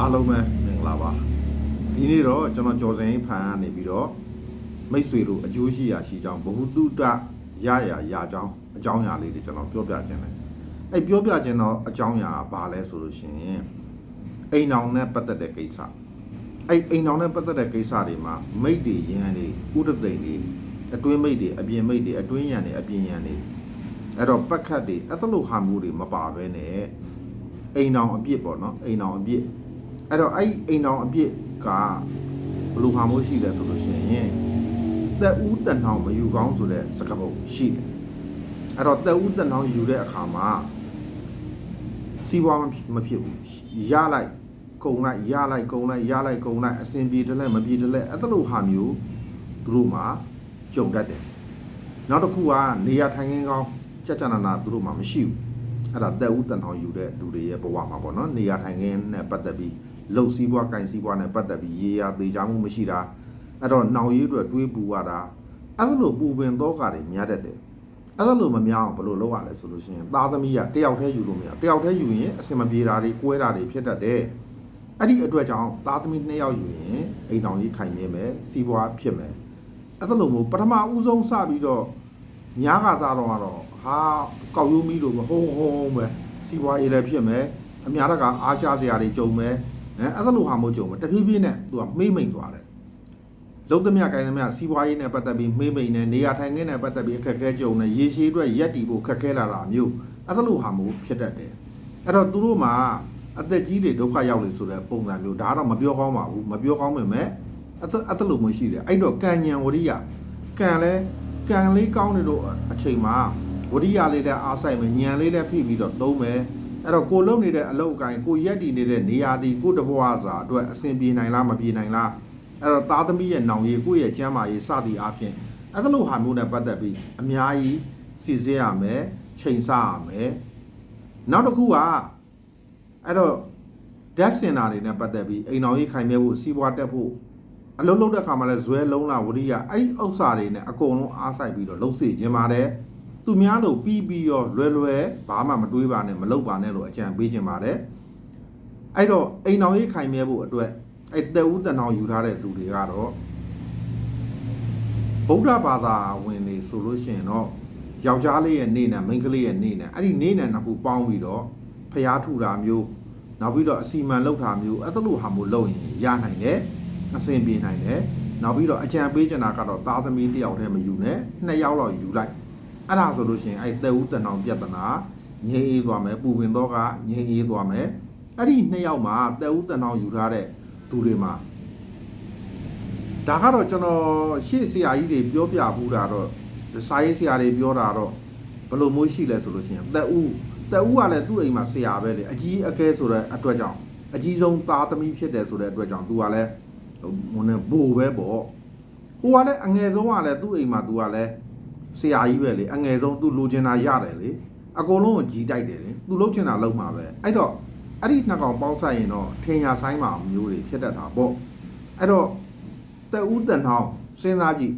အားလုံးပဲမင်္ဂလာပါဒီနေ့တော့ကျွန်တော်ကြော်စင်ဖန်ကနေပြီးတော့မိတ်ဆွေတို့အကျိုးရှိရာရှိကြောင်းဘ ഹു တုတရရရာကြောင်းအကြောင်းအရာလေးတွေကျွန်တော်ပြောပြခြင်းတယ်အဲ့ပြောပြခြင်းတော့အကြောင်းအရာကဘာလဲဆိုလို့ရှိရင်အိမ်အောင်နဲ့ပတ်သက်တဲ့ကိစ္စအဲ့အိမ်အောင်နဲ့ပတ်သက်တဲ့ကိစ္စတွေမှာမိတ်တွေရန်တွေဥဒသိမ့်တွေအတွင်းမိတ်တွေအပြင်မိတ်တွေအတွင်းရန်တွေအပြင်ရန်တွေအဲ့တော့ပတ်ခတ်တွေအဲ့လိုဟာမျိုးတွေမပါဘဲနဲ့အိမ်အောင်အပြစ်ပေါ့နော်အိမ်အောင်အပြစ် အဲ့တော့အဲ့ဒီအိမ်တော်အပြစ်ကဘယ်လိုဟာမျိုးရှိလဲဆိုလို့ရှိရင်သက်ဦးတန်ထောင်မယူကောင်းဆိုတဲ့စကားပုံရှိတယ်အဲ့တော့သက်ဦးတန်ထောင်ယူတဲ့အခါမှာစီးပွားမဖြစ်ဘူးရလိုက်ကုံလိုက်ရလိုက်ကုံလိုက်ရလိုက်ကုံလိုက်အစင်ပြေတယ်လဲမပြေတယ်လဲအဲ့လိုဟာမျိုးသူတို့မှာကြုံတတ်တယ်နောက်တစ်ခုကနေရာထိုင်ခင်းကောင်းကြက်ကြနာနာသူတို့မှာမရှိဘူးအဲ့ဒါသက်ဦးတန်ထောင်ယူတဲ့လူတွေရဲ့ဘဝမှာပေါ့နော်နေရာထိုင်ခင်းနဲ့ပတ်သက်ပြီး လှုပ်စည်းပွားကင်စည်းပွားနဲ့ပတ်သက်ပြီးရေရာသေးချမှုမရှိတာအဲ့တော့နှောင်ရည်တွေတွေးပူရတာအဲ့လိုပူပင်တော့ကတွေများတတ်တယ်အဲ့လိုမများအောင်ဘယ်လိုလုပ်ရလဲဆိုလို့ရှိရင်သားသမီးကတယောက်တည်းယူလို့မရတယောက်တည်းယူရင်အစင်မပြေတာတွေကွဲတာတွေဖြစ်တတ်တယ်အဲ့ဒီအတွက်ကြောင့်သားသမီးနှစ်ယောက်ယူရင်အိမ်တော်ကြီးခိုင်မြဲမယ်စီးပွားဖြစ်မယ်အဲ့လိုမျိုးပထမဦးဆုံးစပြီးတော့ညားကစားတော့ကတော့ဟာကောက်ရိုးမီးလို့ပဲဟုံးဟုံးပဲစီးပွားရေးလည်းဖြစ်မယ်အများတကအားချစရာတွေကြုံမယ် အဲအဲ့ဒါလိုဟာမျိုးကြုံမှာတဖြည်းဖြည်းနဲ့သူကမေးမိန်သွားတယ်လုံးသမျှကိုင်းသမျှစီးပွားရေးနဲ့ပတ်သက်ပြီးမေးမိန်နဲ့နေရာထိုင်ခင်းနဲ့ပတ်သက်ပြီးအခက်အခဲကြုံနေရေရှည်အတွက်ရက်တီဖို့ခက်ခဲလာတာမျိုးအဲ့ဒါလိုဟာမျိုးဖြစ်တတ်တယ်အဲ့တော့သူတို့မှာအသက်ကြီးတွေဒုက္ခရောက်နေဆိုတဲ့ပုံစံမျိုးဒါတော့မပြောကောင်းပါဘူးမပြောကောင်းပေမဲ့အဲ့ဒါအဲ့ဒါလိုမျိုးရှိတယ်အဲ့တော့ကံညံဝရိယကံလဲကံလေးကောင်းနေလို့အချိန်မှာဝရိယလေးနဲ့အားဆိုင်မယ်ညံလေးနဲ့ဖိပြီးတော့သုံးမယ် အဲ့တော့ကိုလုံနေတဲ့အလုပ်အကိုင်းကိုရက်တည်နေတဲ့နေရာဒီကိုတဘွားစာအတွက်အဆင်ပြေနိုင်လားမပြေနိုင်လားအဲ့တော့သားသမီးရဲ့နောင်ရည်ကိုယ့်ရဲ့ကျမ်းမာရေးစသည်အားဖြင့်အဲ့ဒါလိုဟာမျိုးနဲ့ပတ်သက်ပြီးအများကြီးစီစစ်ရမယ်ချိန်ဆရမယ်နောက်တစ်ခုကအဲ့တော့ဓာတ်စင်တာတွေနဲ့ပတ်သက်ပြီးအိမ်တော်ကြီးခိုင်မြဲဖို့စီးပွားတက်ဖို့အလုံးလုံးတဲ့ခါမှာလဲဇွဲလုံးလာဝရိယအဲ့ဒီဥစ္စာတွေနဲ့အကုန်လုံးအားဆိုင်ပြီးတော့လှုပ်စေခြင်းပါတယ် သူများလို့ပြီးပြီးရောလွယ်လွယ်ဘာမှမတွေးပါနဲ့မလုပ်ပါနဲ့လို့အကြံပေးခြင်းပါတယ်အဲ့တော့အိမ်တော်ရေးခိုင်မြဲဖို့အတွက်အဲ့တဦးတန်အောင်ယူထားတဲ့သူတွေကတော့ဗုဒ္ဓဘာသာဝင်တွေဆိုလို့ရှိရင်တော့ယောက်ျားလေးရဲ့နေနဲ့မိန်းကလေးရဲ့နေနဲ့အဲ့ဒီနေနဲ့နှစ်ခုပေါင်းပြီးတော့ဖျားထူတာမျိုးနောက်ပြီးတော့အစီမံလုပ်တာမျိုးအဲ့ဒါလိုဟာမျိုးလုပ်ရင်ရနိုင်တယ်အဆင်ပြေနိုင်တယ်နောက်ပြီးတော့အကြံပေးချင်တာကတော့သားသမီးတစ်ယောက်တည်းမယူနဲ့နှစ်ယောက်လောက်ယူလိုက် အဲ့ဒါဆိုလို့ရှိရင်အဲ့တဲ့ဦးတန်အောင်ပြဿနာငြိမ်းအေးသွားမယ်ပူပင်တော့ကငြိမ်းအေးသွားမယ်အဲ့ဒီနှစ်ယောက်မှာတဲ့ဦးတန်အောင်ယူထားတဲ့သူတွေမှာဒါကတော့ကျွန်တော်ရှေ့ဆရာကြီးတွေပြောပြဘူးတာတော့စာရေးဆရာတွေပြောတာတော့ဘယ်လိုမျိုးရှိလဲဆိုလို့ရှိရင်တဲ့ဦးတဲ့ဦးကလည်းသူ့အိမ်မှာဆရာပဲလေအကြီးအကဲဆိုတဲ့အတွက်ကြောင့်အကြီးဆုံးသားသမီးဖြစ်တယ်ဆိုတဲ့အတွက်ကြောင့်သူကလည်းဟိုနဲ့ဘိုးပဲပေါ့ဟိုကလည်းအငယ်ဆုံးကလည်းသူ့အိမ်မှာသူကလည်း ဆရာကြီးပဲလေအငယ်ဆုံး तू လိုချင်တာရတယ်လေအကုန်လုံးကိုကြီးတိုက်တယ်လေ तू လုပ်ချင်တာလုပ်မှာပဲအဲ့တော့အဲ့ဒီနှစ်ကောင်ပေါင်းဆိုင်ရင်တော့ထင်ရဆိုင်မှာမျိုးတွေဖြစ်တတ်တာပေါ့အဲ့တော့တက်ဦးတန်ထောင်းစဉ်းစားကြည့်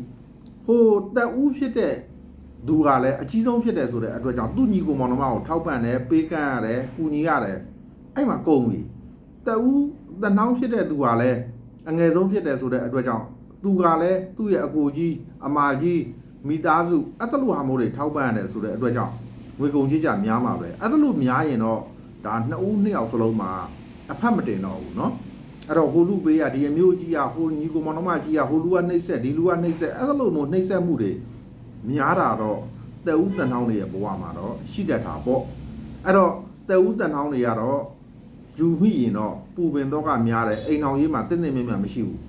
ဟိုတက်ဦးဖြစ်တဲ့သူကလည်းအကြီးဆုံးဖြစ်တယ်ဆိုတဲ့အတွက်ကြောင့်သူ့ညီကိုမောင်နှမကိုထောက်ပံ့တယ်ပေးကမ်းရတယ်ကူညီရတယ်အဲ့မှာကုန်ပြီတက်ဦးတန်ထောင်းဖြစ်တဲ့သူကလည်းအငယ်ဆုံးဖြစ်တယ်ဆိုတဲ့အတွက်ကြောင့်သူကလည်းသူ့ရဲ့အကိုကြီးအမကြီး မိသားစုအဲ့တလူဟာမိုးတွေထောက်ပံ့ရတယ်ဆိုတဲ့အတွက်ကြောင့်ငွေကုန်ကြီးကြများမှာပဲအဲ့တလူများရင်တော့ဒါနှစ်ဦးနှစ်ယောက်စလုံးမှာအဖက်မတင်တော့ဘူးเนาะအဲ့တော့ဟိုလူပေးရဒီအမျိုးကြီးရဟိုညီကိုမောင်နှမကြီးရဟိုလူကနှိမ့်ဆက်ဒီလူကနှိမ့်ဆက်အဲ့လိုမျိုးနှိမ့်ဆက်မှုတွေများတာတော့တဲ့ဦးတန်ထောင်းတွေရဲ့ဘဝမှာတော့ရှိတတ်တာပေါ့အဲ့တော့တဲ့ဦးတန်ထောင်းတွေကတော့ယူမိရင်တော့ပူပင်တော့ကများတယ်အိမ်အောင်ရေးမှာတင်းတင်းမြတ်မြတ်မရှိဘူး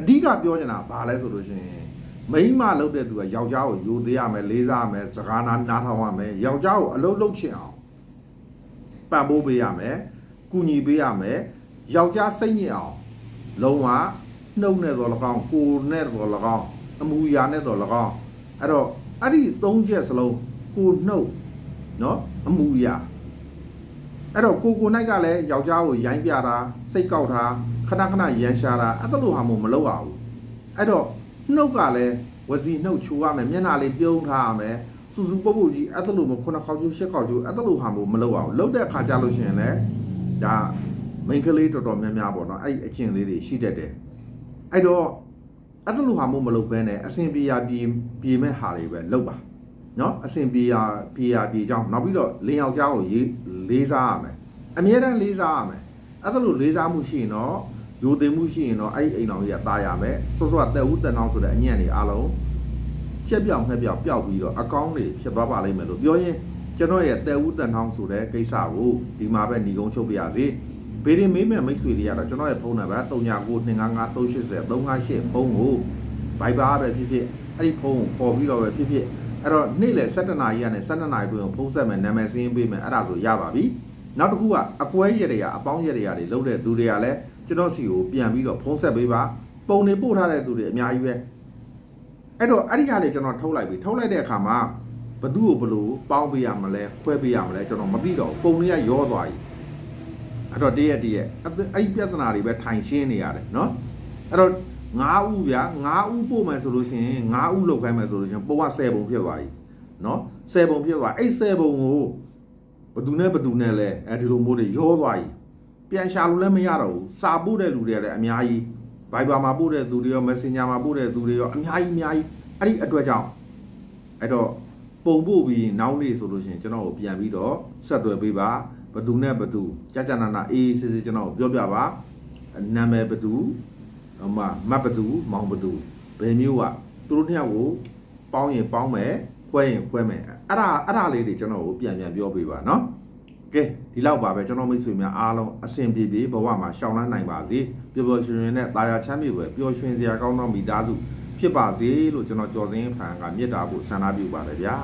အဓိကပြောချင်တာဘာလဲဆိုလို့ရှိရင် မိန်းမလုပ်တဲ့သူကယောက်ျားကိုယူသေးရမယ်လေးစားရမယ်စကားနာနားထောင်ရမယ်ယောက်ျားကိုအလုပ်လုပ်ချင်အောင်ပံ့ပိုးပေးရမယ်ကူညီပေးရမယ်ယောက်ျားစိတ်ညစ်အောင်လုံးဝနှုတ်နဲ့တော့၎င်းကိုယ်နဲ့တော့၎င်းအမူအရာနဲ့တော့၎င်းအဲ့တော့အဲ့ဒီသုံးချက်စလုံးကိုနှုတ်နော်အမူအရာအဲ့တော့ကိုကိုနိုင်ကလည်းယောက်ျားကိုရိုင်းပြတာစိတ်ကောက်တာခဏခဏရန်ရှာတာအဲ့ဒါလိုဟာမို့မလုပ်ရဘူးအဲ့တော့ နှုတ်ကလည်းဝစီနှုတ်ချိုးရမယ်မျက်နှာလေးပြုံးထားရမယ်စူစူပုတ်ပုတ်ကြီးအဲ့ဒါလိုမျိုးခုနှစ်ခေါက်ကျိုးရှစ်ခေါက်ကျိုးအဲ့ဒါလိုဟာမျိုးမလုပ်အောင်လုပ်တဲ့အခါကြလို့ရှိရင်လည်းဒါမိန်းကလေးတော်တော်များများပေါ့နော်အဲ့ဒီအကျင့်လေးတွေရှိတတ်တယ်အဲ့တော့အဲ့လိုဟာမျိုးမလုပ်ဘဲနဲ့အစဉ်ပြေရပြေပြေမဲ့ဟာတွေပဲလုပ်ပါနော်အစဉ်ပြေရပြေရပြေကြောင်းနောက်ပြီးတော့လင်းယောက်ျားကိုရေးလေးစားရမယ်အမြဲတမ်းလေးစားရမယ်အဲ့ဒါလိုလေးစားမှုရှိရင်တော့ ယူတင်မှုရှိရင်တော့အဲ့ဒီအိမ်တော်ကြီးကตายရမယ်စောစောတက်ဦးတက်အောင်ဆိုတဲ့အညံ့တွေအားလုံး ချက်ပြောင်ငှက်ပြောင်ပျောက်ပြီးတော့အကောင်းတွေဖြစ်သွားပါလိမ့်မယ်လို့ပြောရင်ကျွန်တော်ရဲ့တဲဦးတန်ထောင်းဆိုတဲ့ကိစ္စကိုဒီမှာပဲညီကုန်းချုပ်ပြရစီဘေးရင်မေးမဲ့မိတ်ဆွေတွေကတော့ကျွန်တော်ရဲ့ဖုန်းနံပါတ်399255383588ဖုန်းကိုဘိုက်ပါပဲဖြစ်ဖြစ်အဲ့ဒီဖုန်းကိုခေါ်ပြီးတော့ပဲဖြစ်ဖြစ်အဲ့တော့နေ့လယ်7:00နာရီကနေ7:00နာရီတွင်ဖုန်းဆက်မယ်နာမည်စင်းပေးမယ်အဲ့ဒါဆိုရပါပြီနောက်တစ်ခုကအကွဲရတွေကအပေါင်းရတွေတွေလုံးတဲ့သူတွေကလည်း ကျွန်တော်စီကိုပြန်ပြီးတော့ဖုန်းဆက်ပေးပါပုံတွေပို့ထားတဲ့သူတွေအများကြီးပဲအဲ့တော့အဲ့ဒီဟာလေးကျွန်တော်ထုတ်လိုက်ပြီထုတ်လိုက်တဲ့အခါမှာဘသူ့ကိုဘလို့ပေါင်းပေးရမလဲခွဲပေးရမလဲကျွန်တော်မသိတော့ဘူးပုံလေးကရောသွားပြီအဲ့တော့တရက်တရက်အဲ့ဒီအဲ့ဒီပြဿနာတွေပဲထိုင်ရှင်းနေရတယ်နော်အဲ့တော့9ဦးဗျာ9ဦးပို့မယ်ဆိုလို့ရှိရင်9ဦးလောက်ခိုင်းမယ်ဆိုလို့ရှိရင်ပုံက10ပုံဖြစ်သွားပြီနော်10ပုံဖြစ်သွားအဲ့10ပုံကိုဘသူနဲ့ဘသူနဲ့လဲအဲ့ဒီလိုမျိုးတွေရောသွားပြီ ပြန်ရှာလို့လည်းမရတော့ဘူးစာပို့တဲ့လူတွေကလည်းအများကြီး Viber မှာပို့တဲ့သူတွေရော Messenger မှာပို့တဲ့သူတွေရောအများကြီးအများကြီးအဲ့ဒီအတွက်ကြောင့်အဲ့တော့ပုံပို့ပြီးနောက်နေ့ဆိုလို့ရှိရင်ကျွန်တော်ကိုပြန်ပြီးတော့ဆက်သွယ်ပေးပါဘသူနဲ့ဘသူကြာကြာနာနာအေးအေးဆေးဆေးကျွန်တော်ကိုပြောပြပါနာမည်ဘသူဟိုမှာမတ်ဘသူမောင်ဘသူဘယ်မျိုးကသူတို့နှစ်ယောက်ကိုပေါင်းရင်ပေါင်းမယ်ခွဲရင်ခွဲမယ်အဲ့ဒါအဲ့ဒါလေးတွေကျွန်တော်ကိုပြန်ပြန်ပြောပေးပါနော် ကဲဒီလောက်ပါပဲကျွန်တော်မိတ်ဆွေများအားလုံးအဆင်ပြေပြေဘဝမှာရှောင်လန်းနိုင်ပါစေပျော်ပျော်ရွှင်ရွှင်နဲ့တာယာချမ်းမြေပဲပျော်ရွှင်စရာကောင်းသောမိသားစုဖြစ်ပါစေလို့ကျွန်တော်ကြော်စင်းဖန်ကမြတ်တာဖို့ဆန္ဒပြုပါတယ်ဗျာ